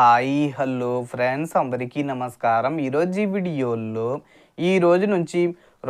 Hi hello friends అందరికీ నమస్కారం. ఈరోజు ఈ వీడియోలో ఈ రోజు నుంచి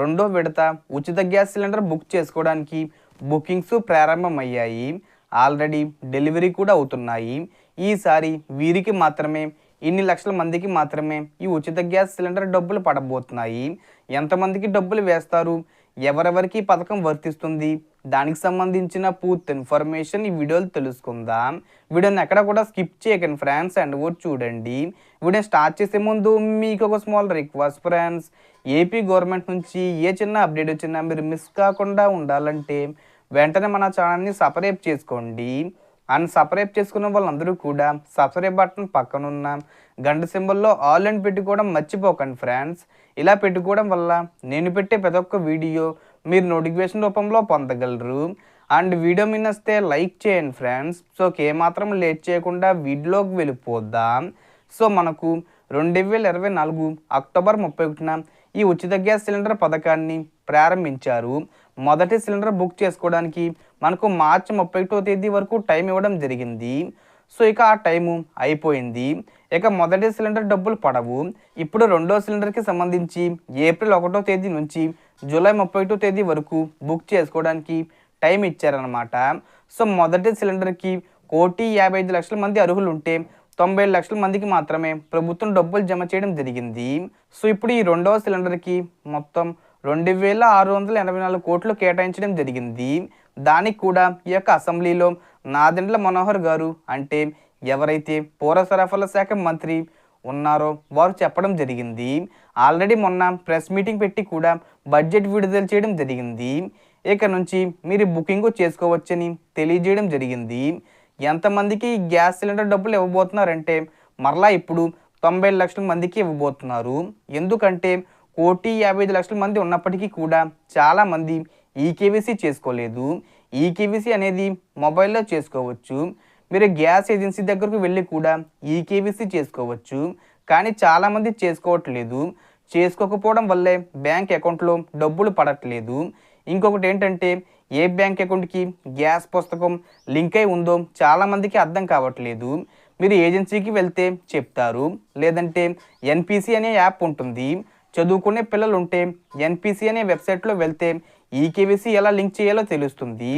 రెండో విడత ఉచిత గ్యాస్ సిలిండర్ బుక్ చేసుకోవడానికి బుకింగ్స్ ప్రారంభమయ్యాయి. ఆల్రెడీ డెలివరీ కూడా అవుతున్నాయి. ఈసారి వీరికి మాత్రమే ఇన్ని లక్షల మందికి మాత్రమే ఈ ఉచిత గ్యాస్ సిలిండర్ డబ్బులు పడబోతున్నాయి. ఎంతమందికి డబ్బులు వేస్తారు? ఎవరెవరికి ఈ పథకం వర్తిస్తుంది? దానికి సంబంధించిన పూర్తి ఇన్ఫర్మేషన్ ఈ వీడియోలు తెలుసుకుందాం. వీడియోని ఎక్కడ కూడా స్కిప్ చేయకండి ఫ్రెండ్స్ అండ్ కూడా చూడండి. వీడియో స్టార్ట్ చేసే ముందు మీకు ఒక small request friends. AP government నుంచి ఏ చిన్న అప్డేట్ వచ్చినా మీరు మిస్ కాకుండా ఉండాలంటే వెంటనే మన ఛానల్ని సపరేట్ చేసుకోండి. అండ్ సబ్స్క్రైబ్ చేసుకున్న వాళ్ళందరూ కూడా సబ్స్క్రైబ్ బటన్ పక్కనున్న గంట సింబల్లో ఆల్ అండ్ పెట్టుకోవడం మర్చిపోకండి ఫ్రెండ్స్ ఇలా పెట్టుకోవడం వల్ల నేను పెట్టే ప్రతి ఒక్క వీడియో మీరు నోటిఫికేషన్ రూపంలో పొందగలరు. అండ్ వీడియో మీద వస్తే లైక్ చేయండి ఫ్రెండ్స్ సో ఏమాత్రం లేట్ చేయకుండా వీడియోకి వెళ్ళిపోద్దాం సో మనకు రెండు వేల ఇరవై నాలుగు అక్టోబర్ ముప్పై ఒకటిన ఈ ఉచిత గ్యాస్ సిలిండర్ పథకాన్ని ప్రారంభించారు. మొదటి సిలిండర్ బుక్ చేసుకోవడానికి మనకు మార్చి ముప్పై ఒకటో తేదీ వరకు టైం ఇవ్వడం జరిగింది. సో ఇక ఆ టైము అయిపోయింది. ఇక మొదటి సిలిండర్ డబ్బులు పడవు. ఇప్పుడు రెండో సిలిండర్కి సంబంధించి ఏప్రిల్ ఒకటో తేదీ నుంచి జూలై ముప్పై ఒకటో తేదీ వరకు బుక్ చేసుకోవడానికి టైం ఇచ్చారనమాట సో మొదటి సిలిండర్కి కోటి యాభై ఐదు లక్షల మంది అర్హులు ఉంటే తొంభై లక్షల మందికి మాత్రమే ప్రభుత్వం డబ్బులు జమ చేయడం జరిగింది. సో ఇప్పుడు ఈ రెండవ సిలిండర్కి మొత్తం రెండు వేల ఆరు వందల ఎనభై నాలుగు కోట్లు కేటాయించడం జరిగింది. దానికి కూడా ఈ యొక్క అసెంబ్లీలో నాదెండ్ల మనోహర్ గారు అంటే ఎవరైతే పౌర సరఫరాల శాఖ మంత్రి ఉన్నారో వారు చెప్పడం జరిగింది. ఆల్రెడీ మొన్న ప్రెస్ మీటింగ్ పెట్టి కూడా బడ్జెట్ విడుదల చేయడం జరిగింది. ఇక నుంచి మీరు బుకింగ్ చేసుకోవచ్చని తెలియజేయడం జరిగింది. ఎంతమందికి గ్యాస్ సిలిండర్ డబ్బులు ఇవ్వబోతున్నారంటే మరలా ఇప్పుడు తొంభై లక్షల మందికి ఇవ్వబోతున్నారు. ఎందుకంటే కోటి యాభై ఐదు లక్షల మంది ఉన్నప్పటికీ కూడా చాలామంది ఈకేవీసీ చేసుకోలేదు. ఈకేవీసీ అనేది మొబైల్లో చేసుకోవచ్చు. మీరు గ్యాస్ ఏజెన్సీ దగ్గరకు వెళ్ళి కూడా ఈకేవీసీ చేసుకోవచ్చు. కానీ చాలామంది చేసుకోవట్లేదు. చేసుకోకపోవడం వల్లే బ్యాంక్ అకౌంట్లో డబ్బులు పడట్లేదు. ఇంకొకటి ఏంటంటే ఏ బ్యాంక్ అకౌంట్కి గ్యాస్ పుస్తకం లింక్ అయి ఉందో చాలామందికి అర్థం కావట్లేదు. మీరు ఏజెన్సీకి వెళ్తే చెప్తారు. లేదంటే ఎన్పిసి అనే యాప్ ఉంటుంది. చదువుకునే పిల్లలు ఉంటే ఎన్పిసి అనే వెబ్సైట్లో వెళ్తే ఈకేవీసీ ఎలా లింక్ చేయాలో తెలుస్తుంది.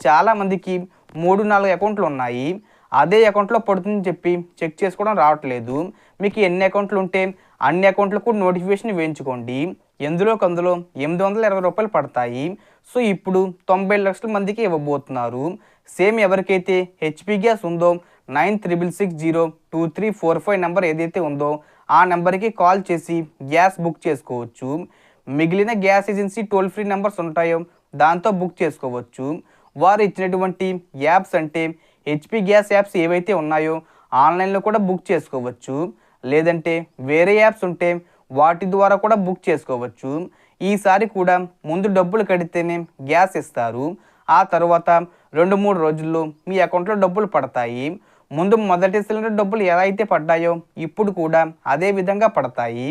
చాలామందికి మూడు నాలుగు అకౌంట్లు ఉన్నాయి. అదే అకౌంట్లో పడుతుందని చెప్పి చెక్ చేసుకోవడం రావట్లేదు. మీకు ఎన్ని అకౌంట్లు ఉంటే అన్ని అకౌంట్లకు నోటిఫికేషన్ వేయించుకోండి. ఎందులో కందులో ఎనిమిది వందల ఇరవై రూపాయలు పడతాయి. సో ఇప్పుడు తొంభై లక్షల మందికి ఇవ్వబోతున్నారు. సేమ్ ఎవరికైతే హెచ్పి గ్యాస్ ఉందో nine triple six zero two three four five number ఏదైతే ఉందో ఆ నెంబర్కి కాల్ చేసి గ్యాస్ బుక్ చేసుకోవచ్చు. మిగిలిన gas agency toll free numbers ఉంటాయో దాంతో బుక్ చేసుకోవచ్చు. వారు ఇచ్చినటువంటి యాప్స్ అంటే హెచ్పి గ్యాస్ యాప్స్ ఏవైతే ఉన్నాయో ఆన్లైన్లో కూడా బుక్ చేసుకోవచ్చు. లేదంటే వేరే యాప్స్ ఉంటే వాటి ద్వారా కూడా బుక్ చేసుకోవచ్చు. ఈసారి కూడా ముందు డబ్బులు కడితేనే గ్యాస్ ఇస్తారు. ఆ తర్వాత రెండు మూడు రోజుల్లో మీ అకౌంట్లో డబ్బులు పడతాయి. ముందు మొదటి సిలిండర్ డబ్బులు ఎలా అయితే పడ్డాయో ఇప్పుడు కూడా అదే విధంగా పడతాయి.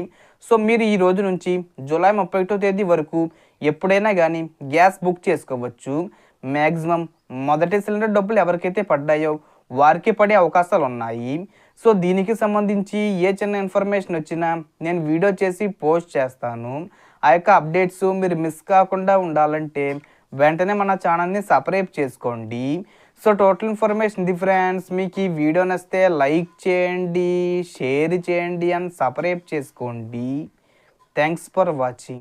సో మీరు ఈ రోజు నుంచి జూలై ముప్పై ఒకటో తేదీ వరకు ఎప్పుడైనా కానీ గ్యాస్ బుక్ చేసుకోవచ్చు. మ్యాక్సిమం మొదటి సిలిండర్ డబ్బులు ఎవరికైతే పడ్డాయో వారికి పడే అవకాశాలు ఉన్నాయి. సో దీనికి సంబంధించి ఏ చిన్న ఇన్ఫర్మేషన్ వచ్చినా నేను వీడియో చేసి పోస్ట్ చేస్తాను. ఆ యొక్క అప్డేట్స్ మీరు మిస్ కాకుండా ఉండాలంటే వెంటనే మన ఛానల్ని సబ్స్క్రైబ్ చేసుకోండి. సో టోటల్ ఇన్ఫర్మేషన్ ఇది ఫ్రెండ్స్ మీకు ఈ వీడియో నచ్చితే లైక్ చేయండి షేర్ చేయండి అండ్ సపరేట్ చేసుకోండి. Thanks for watching.